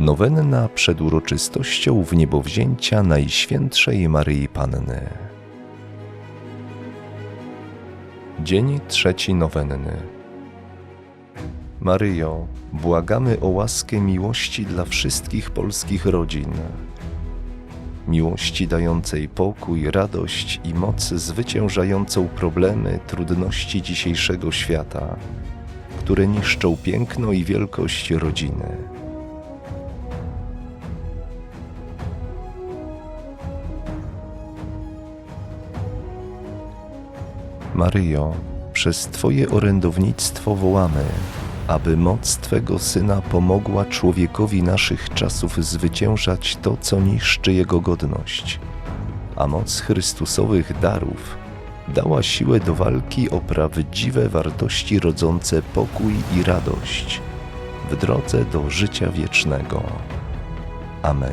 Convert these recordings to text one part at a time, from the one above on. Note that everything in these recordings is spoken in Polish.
Nowenna przed uroczystością wniebowzięcia Najświętszej Maryi Panny. Dzień trzeci nowenny. Maryjo, błagamy o łaskę miłości dla wszystkich polskich rodzin. Miłości dającej pokój, radość i moc zwyciężającą problemy, trudności dzisiejszego świata, które niszczą piękno i wielkość rodziny. Maryjo, przez Twoje orędownictwo wołamy, aby moc Twego Syna pomogła człowiekowi naszych czasów zwyciężać to, co niszczy jego godność, a moc Chrystusowych darów dała siłę do walki o prawdziwe wartości rodzące pokój i radość w drodze do życia wiecznego. Amen.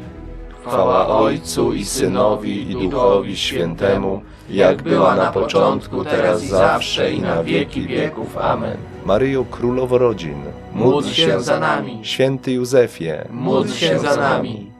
Chwała Ojcu i Synowi i Duchowi Świętemu, jak była na początku, teraz zawsze i na wieki wieków. Amen. Maryjo Królowo Rodzin, Módl się za nami, Święty Józefie, módl się za nami,